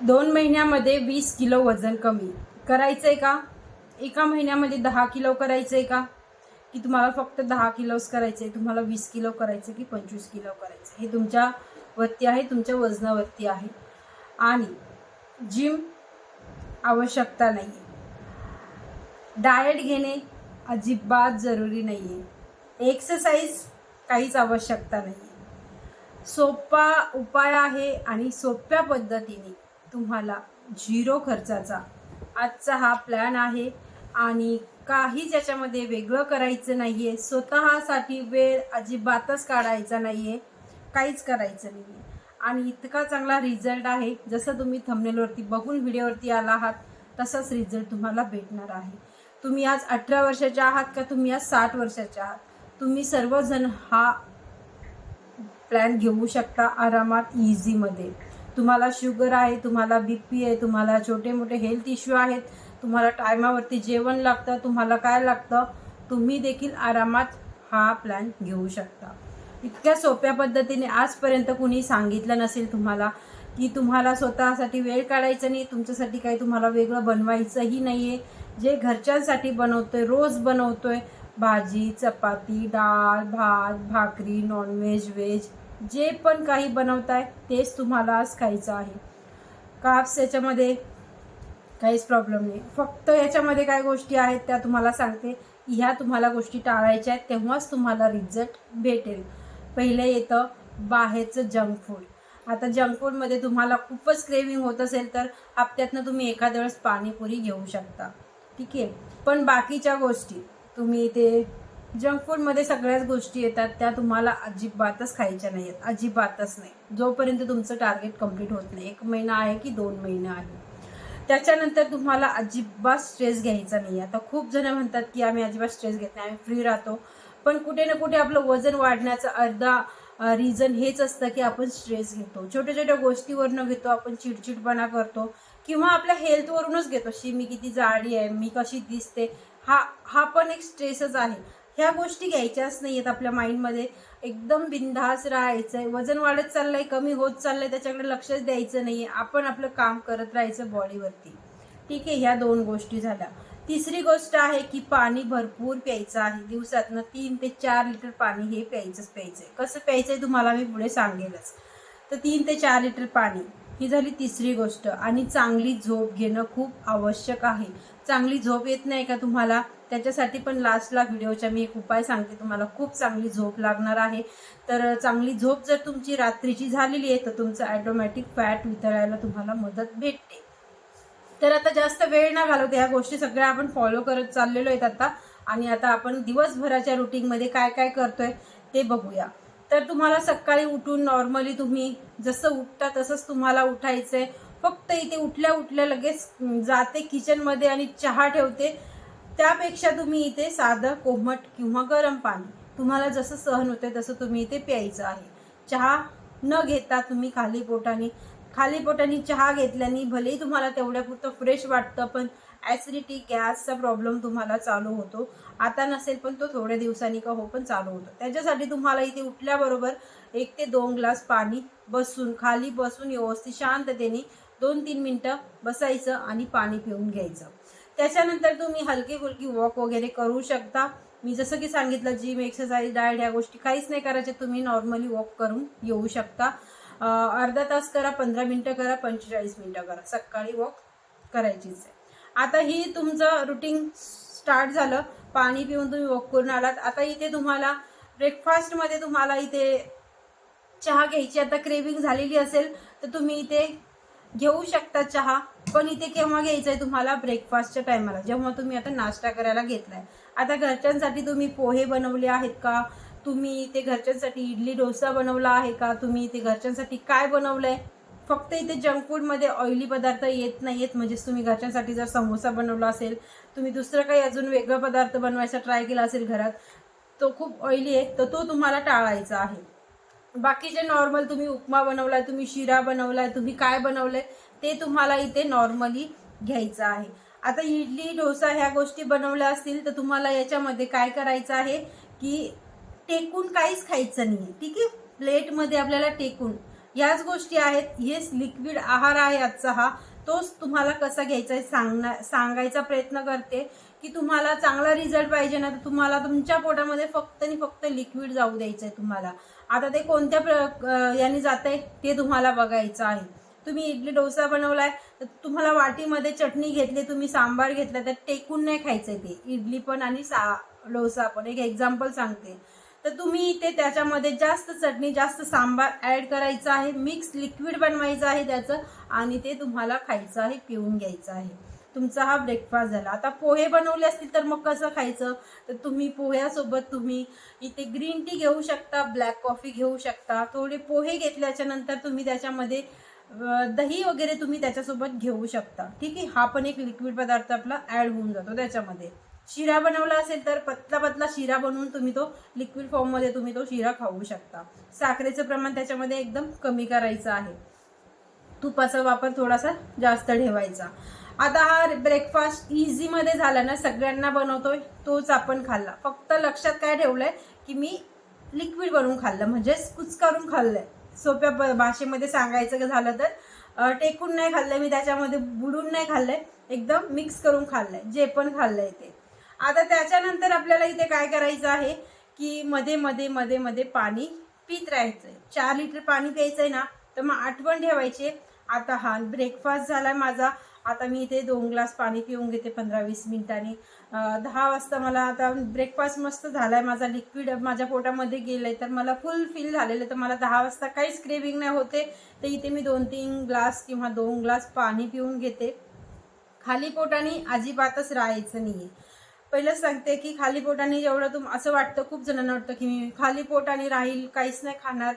दोन महिन्यामध्ये वीस किलो वजन कमी. करायचं आहे का? एका महिन्यामध्ये दहा किलो करायचं आहे का? की तुम्हाला फक्त दहा किलोच करायचं आहे तुम्हाला वीस किलो करायचं की पंचवीस किलो करायचं हे तुमच्यावरती आहे तुमच्या वजनावरती आहे. आणि जिम आवश्यकता नाही आहे डाएट घेणे अजिबात जरुरी नाही आहे एक्सरसाइज काहीच आवश्यकता नाही आहे सोपा उपाय आहे आणि सोप्या पद्धतीने तुम्हाला झिरो खर्चाचा आजचा हा प्लॅन आहे आणि काही ज्याच्यामध्ये वेगळं करायचं नाही आहे स्वतःसाठी वेळ अजिबातच काढायचा नाही आहे काहीच करायचं नाही आहे आणि इतका चांगला रिझल्ट आहे जसं तुम्ही थंबनेलवरती बघून व्हिडिओवरती आला आहात तसाच रिझल्ट तुम्हाला भेटणार आहे. तुम्ही आज अठरा वर्षाच्या आहात का तुम्ही आज साठ वर्षाच्या आहात? तुम्ही सर्वजण हा प्लॅन घेऊ शकता आरामात इझीमध्ये तुम्हाला शुगर आहे तुम्हाला बी पी आहे तुम्हाला छोटे मोठे हेल्थ इश्यू आहेत तुम्हाला टायमावरती जेवण लागतं तुम्हाला काय लागतं तुम्ही देखील आरामात हा प्लॅन घेऊ शकता. इतक्या सोप्या पद्धतीने आजपर्यंत कुणी सांगितलं नसेल तुम्हाला की तुम्हाला स्वतःसाठी वेळ काढायचा नाही तुमच्यासाठी काही तुम्हाला वेगळं बनवायचंही नाही आहे जे घरच्यांसाठी बनवतोय रोज बनवतोय भाजी चपाती डाळ भात भाकरी नॉनव्हेज व्हेज जे पण काही बनवताय तेच तुम्हाला आज खायचं आहे. काप्स याच्यामध्ये काहीच प्रॉब्लेम नाही. फक्त याच्यामध्ये काय गोष्टी आहेत त्या तुम्हाला सांगते. ह्या तुम्हाला गोष्टी टाळायच्या आहेत तेव्हाच तुम्हाला रिझल्ट भेटेल. पहिले येतं बाहेरचं जंक फूड आता जंक फूडमध्ये तुम्हाला खूपच क्रेविंग होत असेल तर हप्त्यातनं तुम्ही एखाद्या वेळेस पाणीपुरी घेऊ शकता. ठीक आहे? पण बाकीच्या गोष्टी तुम्ही ते जंक फूडमध्ये सगळ्याच गोष्टी येतात त्या तुम्हाला अजिबातच खायच्या नाही आहेत अजिबातच नाही. जोपर्यंत तुमचं टार्गेट कंप्लीट होत नाही एक महिना आहे की दोन महिने आहे. त्याच्यानंतर तुम्हाला अजिबात स्ट्रेस घ्यायचा नाही. आता खूप जण म्हणतात की आम्ही अजिबात स्ट्रेस घेत नाही आम्ही फ्री राहतो. पण कुठे ना कुठे आपलं वजन वाढण्याचं अर्धा रिझन हेच असतं की आपण स्ट्रेस घेतो. छोट्या छोट्या गोष्टीवरनं घेतो आपण चिडचिडपणा करतो किंवा आपल्या हेल्थवरूनच घेतो. अशी मी किती जाडी आहे मी कशी दिसते हा हा पण एक स्ट्रेसच आहे. ह्या गोष्टी घ्यायच्याच नाही आहेत आपल्या माइंडमध्ये. एकदम बिनधास राहायचं आहे वजन वाढत चाललंय कमी होत चाललंय त्याच्याकडे लक्षच द्यायचं नाही आहे आपण आपलं काम करत राहायचं बॉडीवरती. ठीक आहे ह्या दोन गोष्टी झाल्या. तिसरी गोष्ट आहे की पाणी भरपूर प्यायचं आहे. दिवसातनं तीन ते चार लिटर पाणी हे प्यायचंच प्यायचं आहे कसं प्यायचं आहे तुम्हाला मी पुढे सांगेलच. तर तीन ते चार लिटर पाणी. ही झाली तिसरी गोष्ट. आणि चांगली झोप घेणं खूप आवश्यक आहे. चांगली झोप येत नाही का तुम्हाला? त्याच्यासाठी पण लास्टला व्हिडिओच्या मी एक उपाय सांगते. तुम्हाला खूप चांगली झोप लागणार आहे. तर चांगली झोप जर तुमची रात्रीची झालेली आहे तर तुमचं ॲटोमॅटिक फॅट वितळायला तुम्हाला मदत भेटते. तर आता जास्त वेळ ना घालवते ह्या गोष्टी सगळ्या आपण फॉलो करत चाललेलो आहेत आता. आणि आता आपण दिवसभराच्या रुटीनमध्ये काय काय करतोय ते बघूया. तर तुम्हाला सकाळी उठून नॉर्मली तुम्ही जसं उठता तसंच तुम्हाला उठायचंय. फक्त इथे उठल्या उठल्या लगेच जाते किचनमध्ये आणि चहा ठेवते. त्यापेक्षा तुम्ही इथे साधं कोमट किंवा गरम पाणी तुम्हाला जसं सहन होते तसं तुम्ही इथे प्यायचं आहे. चहा न घेता तुम्ही खाली पोटाने खाली पोटाने चहा घेतल्याने भलेही तुम्हाला तेवढ्यापुरतं फ्रेश वाटतं पण ॲसिडिटी गॅसचा प्रॉब्लेम तुम्हाला चालू होतो. आता नसेल पण तो थोड्या दिवसांनी का हो पण चालू होतो. त्याच्यासाठी तुम्हाला इथे उठल्याबरोबर एक ते दोन ग्लास पाणी बसून खाली बसून व्यवस्थित शांततेने दोन तीन मिनटं बसायचं आणि पाणी पिऊन घ्यायचं. त्याच्यानंतर तुम्ही हलकी फुलकी वॉक वगैरे करू शकता. मी जसं की सांगितलं जिम एक्सरसाइज डाएट ह्या गोष्टी काहीच नाही करायच्या. तुम्ही नॉर्मली वॉक करून येऊ शकता. अर्धा तास करा पंधरा मिनटं करा पंचेचाळीस मिनटं करा. सकाळी वॉक करायचीच आहे. आता ही तुमचं रुटीन स्टार्ट झालं. पाणी पिऊन तुम्ही वॉक करून आलात. आता इथे तुम्हाला ब्रेकफास्टमध्ये तुम्हाला इथे चहा घ्यायची. आता क्रेविंग झालेली असेल तर तुम्ही इथे घेऊ शकता चहा पण इथे केव्हा घ्यायचं आहे तुम्हाला ब्रेकफास्टच्या टायमाला जेव्हा तुम्ही आता नाश्ता करायला घेतलाय. आता घरच्यांसाठी तुम्ही पोहे बनवले आहेत का? तुम्ही इथे घरच्यांसाठी इडली डोसा बनवला आहे का? तुम्ही इथे घरच्यांसाठी काय बनवलंय? फक्त इथे जंक फूडमध्ये ऑइली पदार्थ येत नाही आहेत म्हणजेच तुम्ही घरच्यांसाठी जर समोसा बनवला असेल तुम्ही दुसरं काही अजून वेगळा पदार्थ बनवायचा ट्राय केला असेल घरात तो खूप ऑइली आहे तर तो तुम्हाला टाळायचा आहे. बाकीचे नॉर्मल तुम्ही उपमा बनवलाय तुम्ही शिरा बनवलाय तुम्ही काय बनवलंय ते तुम्हाला इथे नॉर्मली घ्यायचं आहे. आता इडली डोसा ह्या गोष्टी बनवल्या असतील तर तुम्हाला याच्यामध्ये काय करायचं आहे की टेकून काहीच खायचं नाही ठीक आहे? प्लेटमध्ये आपल्याला टेकून. याच गोष्टी आहेत. हेच लिक्विड आहार आहे आजचा हा. तोच तुम्हाला कसा घ्यायचा आहे सांगणार सांगायचा प्रयत्न करते. की तुम्हाला चांगला रिझल्ट पाहिजे ना तर तुम्हाला तुमच्या पोटामध्ये फक्त आणि फक्त लिक्विड जाऊ द्यायचं आहे तुम्हाला. आता ते कोणत्या प्र याने जात आहे ते तुम्हाला बघायचं आहे. तुम्ही इडली डोसा बनवलाय तर तुम्हाला वाटीमध्ये चटणी घेतली तुम्ही सांबार घेतला तर टेकून नाही खायचं ते. इडली पण आणि सा डोसा पण. एक एक्झाम्पल सांगते. तर तुम्ही ते त्याच्यामध्ये जास्त चटणी जास्त सांबार ॲड करायचं आहे मिक्स लिक्विड बनवायचं आहे त्याचं आणि ते तुम्हाला खायचं आहे पिऊन घ्यायचं आहे. तुमचा हा ब्रेकफास्ट झाला. आता पोहे बनवले असतील तर मग कसं खायचं? तर तुम्ही पोह्यासोबत तुम्ही इथे ग्रीन टी घेऊ शकता ब्लॅक कॉफी घेऊ शकता. थोडे पोहे घेतल्याच्या नंतर तुम्ही त्याच्यामध्ये दही वगैरे तुम्ही त्याच्यासोबत घेऊ शकता. ठीक आहे? हा पण एक लिक्विड पदार्थ आपला ॲड होऊन जातो त्याच्यामध्ये. शिरा बनवला असेल तर पतला पतला शिरा बनवून तुम्ही तो लिक्विड फॉर्ममध्ये तुम्ही तो शिरा खाऊ शकता. साखरेचं प्रमाण त्याच्यामध्ये एकदम कमी करायचं आहे. तुपाचा वापर थोडासा जास्त ठेवायचा. आता हा ब्रेकफास्ट इझीमध्ये झाला ना सगळ्यांना बनवतोय तोच आपण खाल्ला. फक्त लक्षात काय ठेवलंय की मी लिक्विड बनवून खाल्लं म्हणजेच कुचकारून खाल्लंय. सोप्या ब- भाषेमध्ये सांगायचं झालं तर टेकून नाही खाल्लंय मी त्याच्यामध्ये बुडून नाही खाल्लंय एकदम मिक्स करून खाल्लंय जे पण खाल्लंय ते. आता त्याच्यानंतर आपल्याला इथे काय करायचं आहे की मध्ये मध्ये मध्ये मध्ये पाणी पित राहायचंय. चार लिटर पाणी प्यायचंय ना तर मग आठवण ठेवायची आता हा ब्रेकफास्ट झालाय माझा. आता मी इथे दोन ग्लास पाणी पिऊन घेते पंधरा वीस मिनिटांनी. दहा वाजता मला आता ब्रेकफास्ट मस्त झालाय माझा लिक्विड माझ्या पोटामध्ये गेलंय तर मला फुल फील झालेलं तर मला दहा वाजता काहीच क्रेविंग नाही होते. तर इथे मी दोन तीन ग्लास किंवा दोन ग्लास पाणी पिऊन घेते. खाली पोटाने अजिबातच राहायचं नाही पहिलंच सांगते की खाली पोटाने जेवढं तुम असं वाटतं खूप जणांना वाटतं की मी खाली पोटाने राहील काहीच नाही खाणार.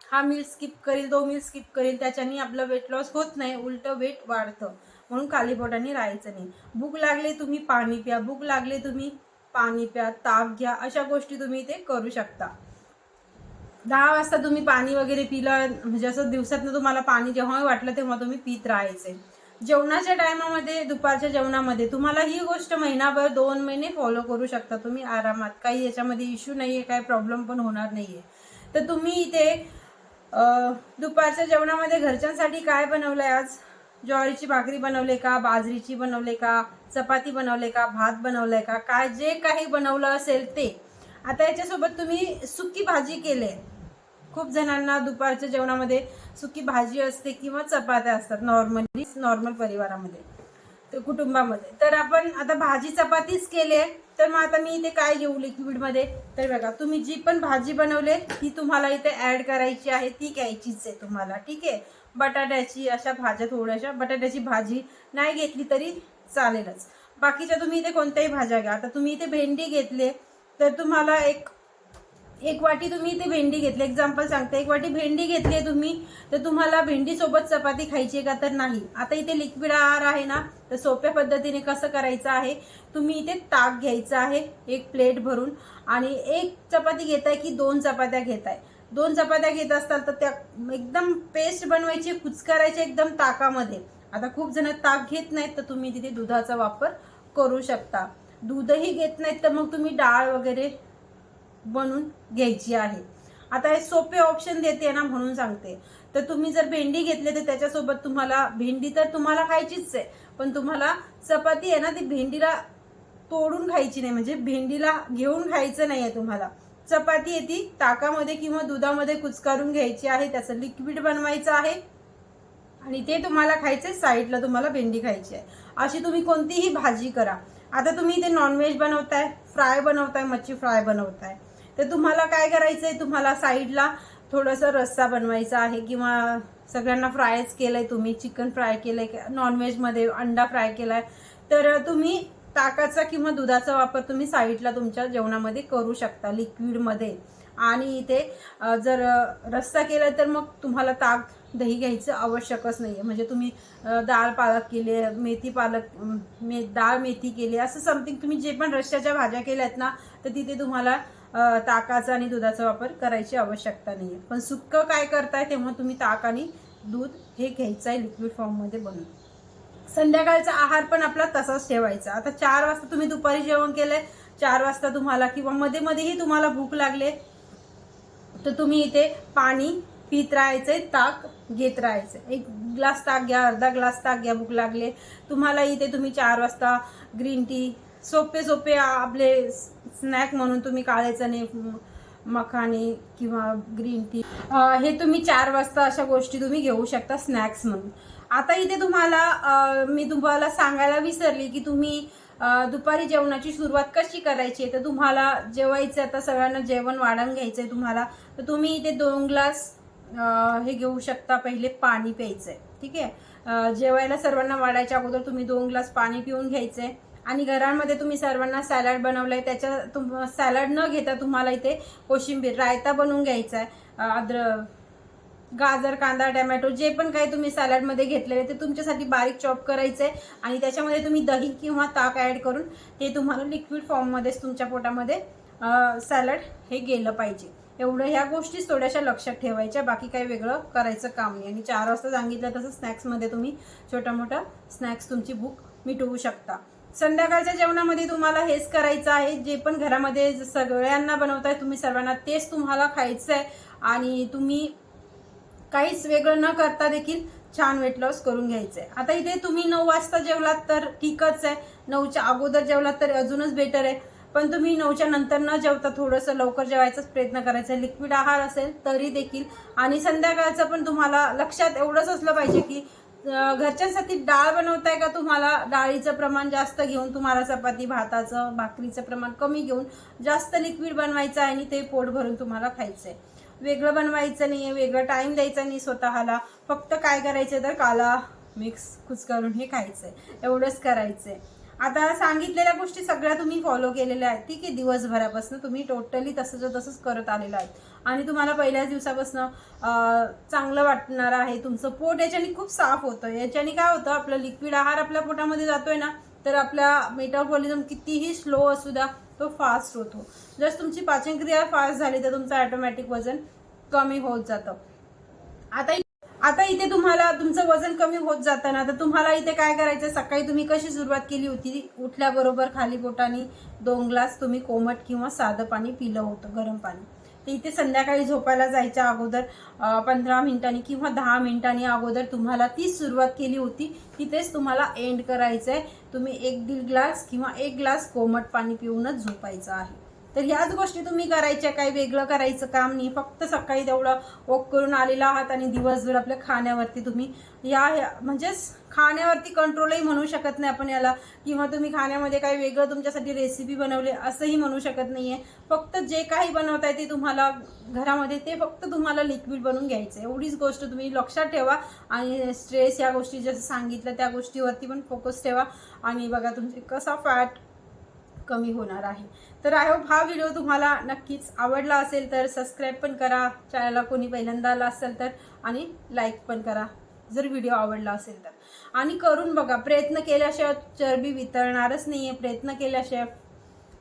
हा मील स्किप करेल तो मील स्किप करेल त्याच्याने आपलं वेट लॉस होत नाही उलट वेट वाढतं. म्हणून खालीपोटाने राहायचं नाही. भूक लागली तुम्ही पाणी प्या भूक लागले तुम्ही पाणी प्या ताप घ्या अशा गोष्टी तुम्ही ते करू शकता. दहा वाजता तुम्ही पाणी वगैरे पिलं म्हणजे असं दिवसातनं तुम्हाला पाणी जेव्हा वाटलं तेव्हा तुम्ही पित राहायचे. जेवणाच्या टायमामध्ये दुपारच्या जेवणामध्ये तुम्हाला ही गोष्ट महिनाभर दोन महिने फॉलो करू शकता तुम्ही आरामात. काही याच्यामध्ये इश्यू नाहीये काही प्रॉब्लेम पण होणार नाहीये. तर तुम्ही इथे दुपारच्या जेवणामध्ये घरच्यांसाठी काय बनवलंय आज? ज्वारीची भाकरी बनवले का? बाजरीची बनवले का? चपाती बनवले का? भात बनवलंय का? काय जे काही बनवलं असेल ते. आता याच्यासोबत तुम्ही सुकी भाजी केले खूप जणांना दुपारच्या जेवणामध्ये सुकी भाजी असते किंवा चपात्या असतात नॉर्मली नॉर्मल परिवारामध्ये. कुटुंबामध्ये. तर आपण आता भाजी चपातीच केले तर मग आता मी इथे काय घेऊ लिक्विडमध्ये? तर बघा तुम्ही जी पण भाजी बनवले ती तुम्हाला इथे ॲड करायची आहे ती घ्यायचीच आहे तुम्हाला ठीक? आहे बटाट्याची अशा भाज्या थोड्याशा. बटाट्याची भाजी नाही घेतली तरी चालेलच. बाकीच्या तुम्ही इथे कोणत्याही भाज्या घ्या. आता तुम्ही इथे भेंडी घेतले तर तुम्हाला एक एक वाटी तुम्ही इथे भेंडी घेतली. एक्झाम्पल सांगते एक वाटी भेंडी घेतली तुम्ही तर तुम्हाला भेंडीसोबत चपाती खायची का तर नाही. आता इथे लिक्विड आहार आहे ना तर सोप्या पद्धतीने कसं करायचं आहे? तुम्ही इथे ताक घ्यायचं आहे एक प्लेट भरून. आणि एक चपाती घेताय की दोन चपात्या घेताय? दोन चपात्या घेत असताल तर त्या एकदम पेस्ट बनवायची कुचकारायची एकदम ताकामध्ये. आता खूप जण ताक घेत नाहीत तर तुम्ही तिथे दुधाचा वापर करू शकता. दूधही घेत नाहीत तर मग तुम्ही डाळ वगैरे बनवून घ्यायची आहे. आता हे सोपे ऑप्शन देते ना म्हणून सांगते. तर तुम्ही जर भेंडी घेतली तर त्याच्यासोबत तुम्हाला भेंडी तर तुम्हाला खायचीच आहे. पण तुम्हाला चपाती आहे ना ती भेंडीला तोडून खायची नाही. म्हणजे भेंडीला घेऊन खायचं नाही आहे तुम्हाला. चपाती आहे ती ताकामध्ये किंवा दुधामध्ये कुचकारून घ्यायची आहे. त्याचं लिक्विड बनवायचं आहे. आणि ते तुम्हाला खायचं आहे साईडला तुम्हाला भेंडी खायची आहे. अशी तुम्ही कोणतीही भाजी करा. आता तुम्ही इथे नॉनव्हेज बनवताय फ्राय बनवताय मच्छी फ्राय बनवताय. तर तुम्हाला काय करायचं आहे तुम्हाला साईडला थोडंसं रस्सा बनवायचा आहे किंवा सगळ्यांना फ्रायच केलंय तुम्ही चिकन फ्राय केलंय नॉनव्हेजमध्ये अंडा फ्राय केलाय. तर तुम्ही ताकाचा किंवा दुधाचा वापर तुम्ही साईडला तुमच्या जेवणामध्ये करू शकता लिक्विडमध्ये आणि इथे जर रस्सा केला तर मग तुम्हाला ताक दही घ्यायचं आवश्यकच नाही आहे म्हणजे तुम्ही दाल डाळ पालक केले मेथी पालक मे डाळ मेथी केली असं समथिंग तुम्ही जे पण रश्श्याच्या भाज्या केल्यात ना तर तिथे तुम्हाला ताकाचा आणि दुधाचा वापर करायची आवश्यकता नाही आहे पण सुक्क काय करताय तेव्हा तुम्ही ताक आणि दूध हे घ्यायचं आहे लिक्विड फॉर्ममध्ये बनवून. संध्याकाळचा आहार पण आपला तसाच ठेवायचा. आता चार वाजता तुम्ही दुपारी जेवण केलंय चार वाजता तुम्हाला किंवा मध्ये मध्येही तुम्हाला भूक लागले तर तुम्ही इथे पाणी पित राहायचंय ताक घेत राहायचं एक ग्लास ताक घ्या अर्धा ग्लास ताक घ्या भूक लागले. तुम्हाला इथे तुम्ही चार वाजता ग्रीन टी सोपे सोपे आपले स्नॅक म्हणून तुम्ही काळे चणे मखाने किंवा ग्रीन टी. हे तुम्ही चार वाजता अशा गोष्टी तुम्ही घेऊ शकता स्नॅक्स म्हणून. आता इथे तुम्हाला मी तुम्हाला सांगायला विसरली की तुम्ही दुपारी जेवणाची सुरुवात कशी करायची आहे? तर तुम्हाला जेवायचं आता सगळ्यांना जेवण वाढवून घ्यायचं आहे तुम्हाला तर तुम्ही इथे दोन ग्लास हे घेऊ शकता पहिले पाणी प्यायचं आहे ठीक आहे? जेवायला सर्वांना वाढायच्या अगोदर तुम्ही दोन ग्लास पाणी पिऊन घ्यायचं आहे आणि घरांमध्ये तुम्ही सर्वांना सॅलड बनवलं आहे त्याच्या तुम सॅलड न घेता तुम्हाला इथे कोशिंबीर रायता बनवून घ्यायचा आहे अद्र गाजर कांदा टॅमॅटो जे पण काही तुम्ही सॅलडमध्ये घेतलेले ते तुमच्यासाठी बारीक चॉप करायचं आहे आणि त्याच्यामध्ये तुम्ही दही किंवा ताक ॲड करून ते तुम्हाला लिक्विड फॉर्ममध्येच तुमच्या पोटामध्ये सॅलड हे गेलं पाहिजे. एवढं ह्या गोष्टी थोड्याशा लक्षात ठेवायच्या बाकी काही वेगळं करायचं काम नाही. आणि चार वाजता सांगितलं तसं स्नॅक्समध्ये तुम्ही छोटा मोठा स्नॅक्स तुमची भूक मिटवू शकता. संध्याकाळच्या जेवणामध्ये तुम्हाला हेच करायचं आहे जे पण घरामध्ये सगळ्यांना बनवताय तुम्ही सर्वांना तेच तुम्हाला खायचं आहे. आणि तुम्ही काहीच वेगळं न करता देखील छान वेट लॉस करून घ्यायचं आहे आता इथे तुम्ही नऊ वाजता जेवलात तर ठीकच आहे. नऊच्या अगोदर जेवलात तर अजूनच बेटर आहे. पण तुम्ही नऊच्या नंतर न जेवता थोडंसं लवकर जेवायचाच प्रयत्न करायचा. आहे लिक्विड आहार असेल तरी देखील. आणि संध्याकाळचं पण तुम्हाला लक्षात एवढंच असलं पाहिजे की घरच्यांसाठी डाळ बनवताय का तुम्हाला? डाळीचं प्रमाण जास्त घेऊन तुम्हाला चपाती भाताचं भाकरीचं प्रमाण कमी घेऊन जास्त लिक्विड बनवायचं आहे आणि ते पोट भरून तुम्हाला खायचं आहे वेगळं बनवायचं नाही आहे वेगळं टाईम द्यायचा नाही स्वतःला. फक्त काय करायचं तर काला मिक्स करून हे खायचं आहे एवढंच करायचं आहे आता सांगितलेल्या गोष्टी सगळ्या तुम्ही फॉलो केलेल्या आहेत. ठीक आहे दिवसभरापासून तुम्ही टोटली तसंच तसंच करत आलेलं आहे. आणि तुम्हाला पहिल्याच दिवसापासून चांगलं वाटणार आहे. तुमचं पोट याच्याने खूप साफ होतं. याच्याने काय होतं आपलं लिक्विड आहार आपल्या पोटामध्ये जातोय ना तर आपल्या मेटाबॉलिझम कितीही स्लो असू द्या तो फास्ट होतो. जर तुमची पाचनक्रिया फास्ट झाली तर तुमचं ऑटोमॅटिक वजन कमी होत जातं. आता आता इथे तुम्हाला तुमचं वजन कमी होत जाताना तर तुम्हाला इथे काय करायचं सकाळी तुम्ही कशी सुरुवात केली होती? उठल्याबरोबर खाली पोटाने दोन ग्लास तुम्ही कोमट किंवा साधं पाणी पिलं होतं गरम पाणी. तर इथे संध्याकाळी झोपायला जायच्या अगोदर पंधरा मिनिटांनी किंवा दहा मिनिटांनी अगोदर तुम्हाला ती सुरुवात केली होती. तिथेच तुम्हाला एंड करायचं आहे तुम्ही एक दीड ग्लास किंवा एक ग्लास कोमट पाणी पिऊनच झोपायचं आहे. तर ह्याच गोष्टी तुम्ही करायच्या काही वेगळं करायचं काम नाही. फक्त सकाळी तेवढं वॉक करून आलेला आहात आणि दिवसभर आपल्या खाण्यावरती तुम्ही या म्हणजेच खाण्यावरती कंट्रोलही म्हणू शकत नाही आपण याला. किंवा तुम्ही खाण्यामध्ये काही वेगळं तुमच्यासाठी रेसिपी बनवले असंही म्हणू शकत नाही आहे फक्त जे काही बनवताय ते तुम्हाला घरामध्ये ते फक्त तुम्हाला लिक्विड बनवून घ्यायचं आहे एवढीच गोष्ट तुम्ही लक्षात ठेवा. आणि स्ट्रेस या गोष्टी जसं सांगितलं त्या गोष्टीवरती पण फोकस ठेवा. आणि बघा तुमचे कसा फॅट कमी होणार आहे. तर आय होप हा व्हिडिओ तुम्हाला नक्कीच आवडला असेल तर सबस्क्राईब पण करा. चॅनलला कोणी पहिल्यांदा आला असेल तर. आणि लाईक पण करा. जर व्हिडिओ आवडला असेल तर. आणि करून बघा प्रयत्न केल्याशिवाय चरबी वितळणारच नाही आहे प्रयत्न केल्याशिवाय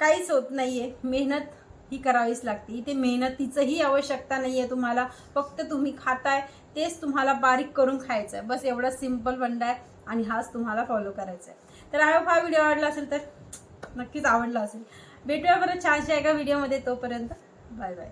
काहीच होत नाही आहे मेहनत ही करावीच लागते. इथे मेहनतीचंही आवश्यकता नाही आहे तुम्हाला. फक्त तुम्ही खाताय तेच तुम्हाला बारीक करून खायचं आहे बस एवढा सिंपल फंडा आहे आणि हाच तुम्हाला फॉलो करायचा आहे तर आय होप हा व्हिडिओ आवडला असेल तर नक्कीच आवडला असेल. भेटूया बरं छानशा एका व्हिडिओमध्ये तोपर्यंत. Bye bye